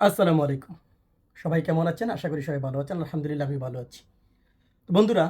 আসসালামু আলাইকুম। সবাই কেমন আছেন? আশা করি সবাই ভালো আছেন। আলহামদুলিল্লাহ আমি ভালো আছি। তো বন্ধুরা,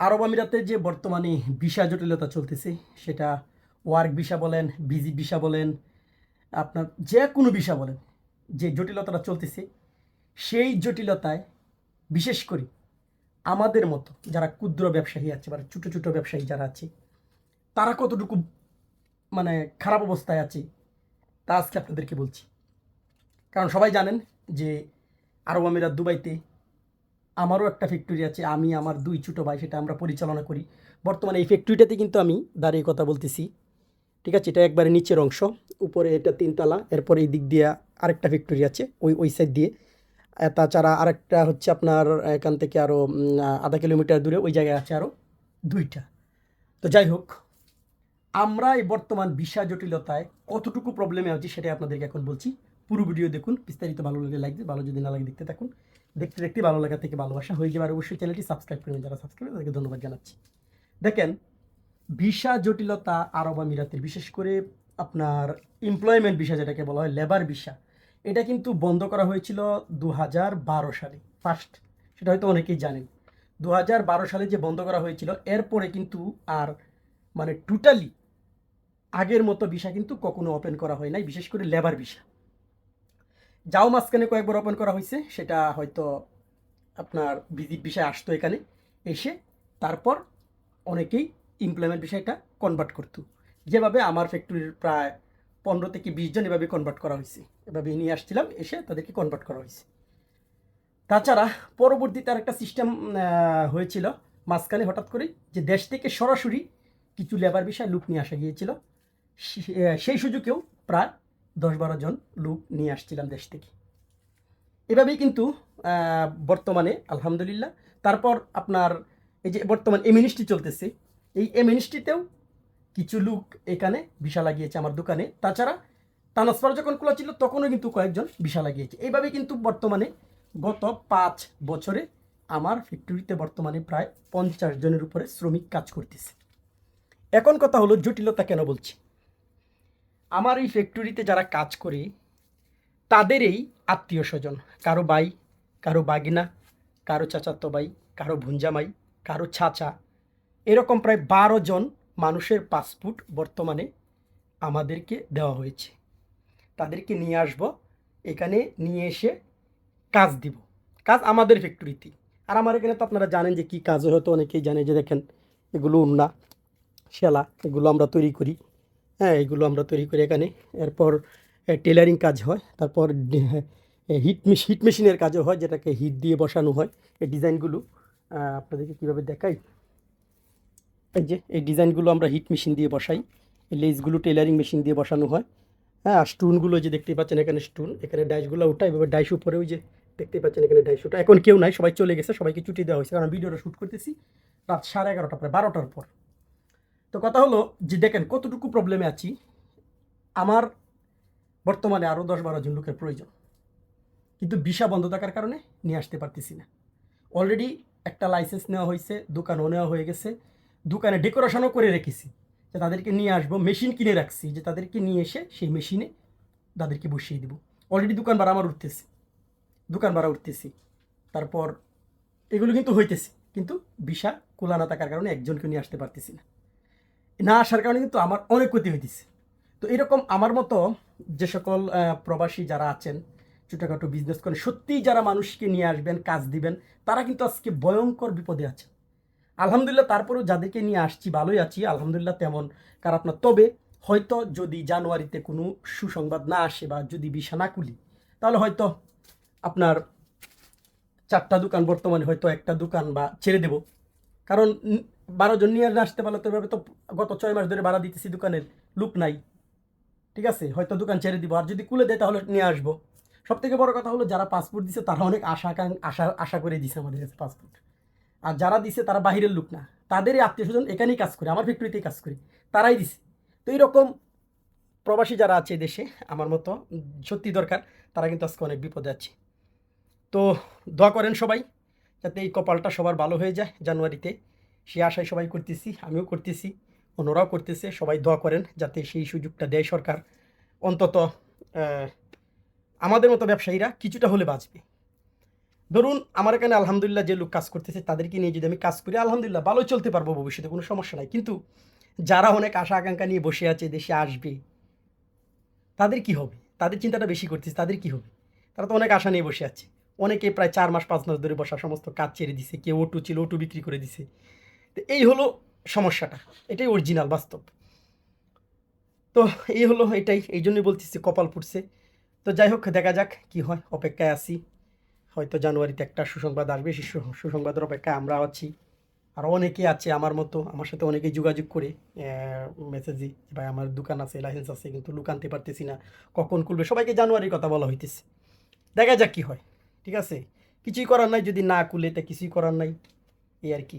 আরব আমিরাতে যে বর্তমানে ভিসা জটিলতা চলতেছে, সেটা ওয়ার্ক ভিসা বলেন ভিজি ভিসা বলেন, আপনার যে কোনো ভিসা বলেন, যে জটিলতাটা চলতেছে, সেই জটিলতায় বিশেষ করে আমাদের মতো যারা ক্ষুদ্র ব্যবসায়ী আছে বা ছোটো ছোটো ব্যবসায়ী যারা আছে, তারা কতটুকু মানে খারাপ অবস্থায় আছে, তা আজকে আপনাদেরকে বলছি। কারণ সবাই জানেন যে আরব আমিরাত দুবাইতে আমারও একটা ফ্যাক্টরি আছে, আমি, আমার দুই ছোটো ভাই, সেটা আমরা পরিচালনা করি। বর্তমানে এই ফ্যাক্টরিটাতে কিন্তু আমি দাঁড়িয়ে কথা বলতেছি। ঠিক আছে, এটা একবারে নিচের অংশ, উপরে এটা তিনতলা, এরপরে এই দিক দিয়ে আরেকটা ফ্যাক্টরি আছে, ওই ওই সাইড দিয়ে। তাছাড়া আরেকটা হচ্ছে আপনার, এখান থেকে আরও আধা কিলোমিটার দূরে ওই জায়গায় আছে আরও দুইটা। তো যাই হোক, আমরা এই বর্তমান ভিসা জটিলতায় কতটুকু প্রবলেমে আছি সেটাই আপনাদেরকে এখন বলছি। পুরো ভিডিও দেখুন, বিস্তারিত ভালো লাগলে লাইক দিন ভালো যদি না লাগে দেখতে থাকুন। দেখতে দেখতে ভালো লাগা থেকে ভালোবাসা হয়ে যাবে। আর অবশ্যই চ্যানেলটি সাবস্ক্রাইব করবেন যারা সাবস্ক্রাইব তাদেরকে ধন্যবাদ জানাচ্ছি। দেখেন, ভিসা জটিলতা আরব আমিরাতের, বিশেষ করে আপনার এমপ্লয়মেন্ট ভিসা যেটাকে বলা হয় লেবার ভিসা, এটা কিন্তু বন্ধ করা হয়েছিল দু হাজার বারো সালে। ফার্স্ট সেটা হয়তো অনেকেই জানেন। দু হাজার বারো সালে যে বন্ধ করা হয়েছিল, এরপরে কিন্তু আর মানে টোটালি আগের মতো ভিসা কিন্তু কখনো ওপেন করা হয় নাই, বিশেষ করে লেবার ভিসা। যাও মাঝখানে কয়েকবার ওপেন করা হয়েছে সেটা হয়তো আপনার ভিজিট বিষয় আসতো এখানে। এসে তারপর অনেকেই ইমপ্লয়মেন্ট বিষয়টা কনভার্ট করতো। যেভাবে আমার ফ্যাক্টরির প্রায় পনেরো থেকে বিশ জন এভাবে কনভার্ট করা হয়েছে এভাবে নিয়ে আসছিলাম, এসে তাদেরকে কনভার্ট করা হয়েছে তাছাড়া পরবর্তীতে আরেকটা সিস্টেম হয়েছিল, মাঝখানে হঠাৎ করে যে দেশ থেকে সরাসরি কিছু লেবার বিষয় লোক নিয়ে আসা গিয়েছিল। সেই সুযোগেও প্রায় দশ বারো জন লোক নিয়ে আসছিলাম দেশ থেকে। এভাবেই কিন্তু বর্তমানে, আলহামদুলিল্লাহ। তারপর আপনার এই যে বর্তমান এমিনিস্ট্রি চলতেছে, এই এমিনিস্ট্রিতেও কিছু লোক এখানে ভিসা লাগিয়েছে আমার দোকানে। তাছাড়া ট্রান্সফার যখন খোলা ছিল, তখনও কিন্তু কয়েকজন ভিসা লাগিয়েছে। এইভাবে কিন্তু বর্তমানে গত পাঁচ বছরে আমার ফ্যাক্টরিতে বর্তমানে প্রায় পঞ্চাশ জনের উপরে শ্রমিক কাজ করতেছে। এখন কথা হলো জটিলতা কেন বলছি? আমার এই ফ্যাক্টরিতে যারা কাজ করে তাদেরই আত্মীয় স্বজন। কারও বাই কারও বাগিনা কারও চাচাতো বাই কারও ভুঞ্জামাই কারও ছাচা এরকম প্রায় বারো জন মানুষের পাসপোর্ট বর্তমানে আমাদেরকে দেওয়া হয়েছে। তাদেরকে নিয়ে আসব এখানে নিয়ে এসে কাজ দিব। কাজ আমাদের ফ্যাক্টরিতে আর আমার এখানে তো আপনারা জানেন যে কী কাজ হয়, হয়তো অনেকেই জানে যে দেখেন এগুলো উন্না সেলা এগুলো আমরা তৈরি করি। হ্যাঁ এগুলো আমরা তৈরি করি এখানে। এরপর টেলারিং কাজ হয়। তারপর হিট হিট মেশিনের কাজও হয়, যেটাকে হিট দিয়ে বসানো হয়। এই ডিজাইনগুলো আপনাদেরকে কীভাবে দেখাই? এই যে, এই ডিজাইনগুলো আমরা হিট মেশিন দিয়ে বসাই। লেসগুলো টেলারিং মেশিন দিয়ে বসানো হয়। হ্যাঁ আর স্টোনগুলো যে দেখতে পাচ্ছেন এখানে স্টোন এখানে ডাইসগুলো ওঠা এভাবে ডাইস উপরে ওই যে দেখতে পাচ্ছেন এখানে ডাইস ওঠা এখন কেউ নাই, সবাই চলে গেছে, সবাইকে ছুটি দেওয়া হয়েছে। কারণ ভিডিওটা শ্যুট করতেছি রাত সাড়ে এগারোটা পরে, বারোটার পর। তো কথা হলো যে দেখেন কতটুকু প্রবলেমে আছি। আমার বর্তমানে আরও দশ বারো জন লোকের প্রয়োজন। কিন্তু ভিসা বন্ধ থাকার কারণে নিয়ে আসতে পারতেছি না। অলরেডি একটা লাইসেন্স নেওয়া হয়েছে, দোকানও নেওয়া হয়ে গেছে। দোকানে ডেকোরেশনও করে রেখেছি যে তাদেরকে নিয়ে আসব মেশিন কিনে রাখছি যে তাদেরকে নিয়ে এসে সেই মেশিনে তাদেরকে বসিয়ে দেবো। অলরেডি দোকান ভাড়া আমার উঠতেছে, দোকান ভাড়া উঠতেছি। তারপর এগুলো কিন্তু হইতেছে, কিন্তু ভিসা খোলা না থাকার কারণে একজনকে নিয়ে আসতে পারতেছি না। না আসার কারণে কিন্তু আমার অনেক ক্ষতি হইতেছে। তো এরকম আমার মতো যে সকল প্রবাসী যারা আছেন, ছোটোখাটো বিজনেস করেন, সত্যিই যারা মানুষকে নিয়ে আসবেন, কাজ দিবেন, তারা কিন্তু আজকে ভয়ঙ্কর বিপদে আছে। আলহামদুলিল্লাহ তারপরেও যাদেরকে নিয়ে আসছি, ভালোই আছি, আলহামদুলিল্লাহ তেমন খারাপ না। তবে হয়তো যদি জানুয়ারিতে কোনো সুসংবাদ না আসে বা যদি বিশা না খুলি, তাহলে হয়তো আপনার চারটা দোকান বর্তমানে হয়তো একটা দোকান বা ছেড়ে দেব। কারণ বারো জন নিয়ে আসতে পারলে, তো তো গত ছয় মাস ধরে ভাড়া দিতেছি দোকানের লুক নাই। ঠিক আছে? হয়তো দোকান ছেড়ে দিব। আর যদি কুলে দেয় তাহলে নিয়ে আসব। সব থেকে বড় কথা হলো, যারা পাসপোর্ট দিছে তারা অনেক আশা আশা আশা করে দিছে আমাদের কাছে পাসপোর্ট আর যারা দিছে তারা বাহিরের লোক না। তাদেরই আত্মীয় স্বজন এখানেই কাজ করে, আমার ফ্যাক্টরিতেই কাজ করে। তারাই দিছে। তো এইরকম প্রবাসী যারা আছে দেশে, আমার মতো, সত্যি দরকার, তারা কিন্তু আজকে অনেক বিপদে আছে। তো দোয়া করেন সবাই, যাতে এই কপালটা সবার ভালো হয়ে যায় জানুয়ারিতে। সে আশায় সবাই করতেছি, আমিও করতেছি, অন্যরাও করতেছে, সবাই দোয়া করেন যাতে সেই সুযোগটা দেয় সরকার। অন্তত আমাদের মতো ব্যবসায়ীরা কিছুটা হলে বাঁচবে। ধরুন, আমার এখানে আলহামদুলিল্লাহ যে লোক কাজ করতেছে, তাদেরকে নিয়ে যদি আমি কাজ করি, আলহামদুলিল্লাহ ভালো চলতে পারব ভবিষ্যতে, কোনো সমস্যা নাই। কিন্তু যারা অনেক আশা আকাঙ্ক্ষা নিয়ে বসে আছে, দেশে আসবে, তাদের কি হবে? তাদের চিন্তাটা বেশি করতেছে, তাদের কি হবে? তারা তো অনেক আশা নিয়ে বসে আছে। অনেকে প্রায় চার মাস, পাঁচ মাস ধরে বসা সমস্ত কাজ ছেড়ে দিছে, কেউ ওটু ছিল ওটু বিক্রি করে দিছে। তো এই হলো সমস্যাটা, এটাই অরিজিনাল বাস্তব। তো এই হলো এটাই, এই জন্যই বলতেছি কপাল ফুটছে তো যাই হোক, দেখা যাক কি হয়, অপেক্ষায় আছি। হয়তো জানুয়ারিতে একটা সুসংবাদ আসবে, সেই সুসংবাদের অপেক্ষায় আমরা আছি। আর অনেকে আছে আমার মতো, আমার সাথে অনেকে যোগাযোগ করে মেসেজে ভাই আমার দোকান আছে লাইসেন্স আছে, কিন্তু লুক আনতে পারতেছি না, কখন খুলবে, সবাইকে জানুয়ারির কথা বলা হইতেছে। দেখা যাক কি হয়, ঠিক আছে? কিছুই করার নাই, যদি না খুলে, তা কিছুই করার নাই, এই আর কি।